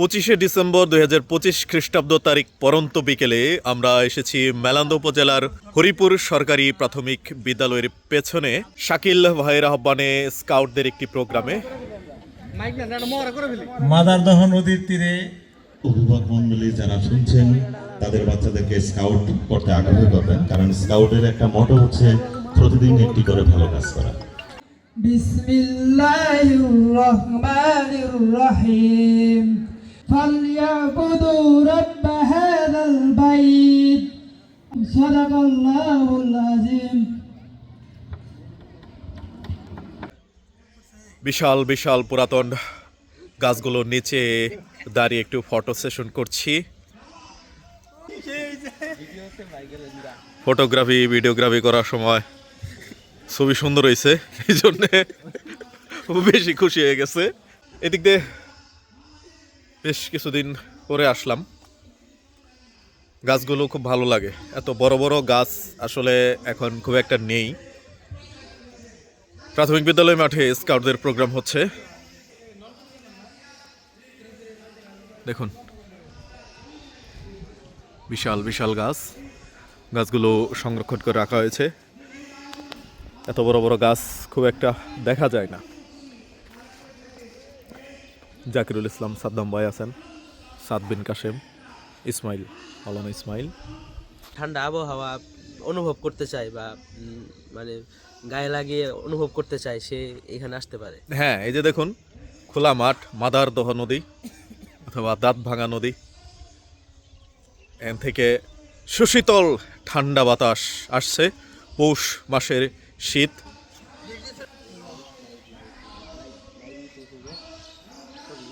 পঁচিশে ডিসেম্বর দুই হাজার পঁচিশ খ্রিস্টাব্দ তারিখ পরন্ত বিকেলে আমরা এসেছি মেলান্দ উপজেলার হরিপুর সরকারি প্রাথমিক বিদ্যালয়ের পেছনে। শাকিল ভাইয়ের আহ্বানে স্কাউটদের একটি প্রোগ্রামে। নদীর তীরে অভিভাবক মন্ডলী যারা শুনছেন তাদের বাচ্চাদেরকে স্কাউট করতে আগ্রহী করবেন কারণ স্কাউটের একটা মোটো হচ্ছে প্রতিদিন একটি করে ভালো কাজ করা। বিসমিল্লাহির রহমানির রহিম। فليعبدوا رب هذا البيت صدق الله العظيم বিশাল বিশাল পুরাতন গাছগুলোর নিচে দাঁড়িয়ে একটু ফটো সেশন করছি ফটোগ্রাফি ভিডিওগ্রাফি করার সময় ছবি সুন্দর হয়েছে এই জন্যে বেশি খুশি হয়ে গেছে এদিক দিয়ে বেশ কিছুদিন পরে আসলাম। গাছগুলো খুব ভালো লাগে। এত বড় বড় গাছ আসলে এখন খুব একটা নেই। প্রাথমিক বিদ্যালয় মাঠে স্কাউটদের প্রোগ্রাম হচ্ছে। দেখুন। বিশাল বিশাল গাছ। গাছগুলো সংরক্ষণ করে রাখা হয়েছে। এত বড় বড় গাছ খুব একটা দেখা যায় না। জাকিরুল ইসলাম সাদ্দাম ভাই আছেন সাদ বিন কাশেম ইসমাইল মাওলানা ইসমাইল। ঠান্ডা আবহাওয়া অনুভব করতে চায় বা মানে গায়ে লাগিয়ে অনুভব করতে চায় সে এখানে আসতে পারে। হ্যাঁ এই যে দেখুন খোলা মাঠ মাদার দহ নদী অথবা দাঁত ভাঙা নদী। এন থেকে সুশীতল ঠান্ডা বাতাস আসছে। পৌষ মাসের শীত ಇದೆ ಕೊಡಿ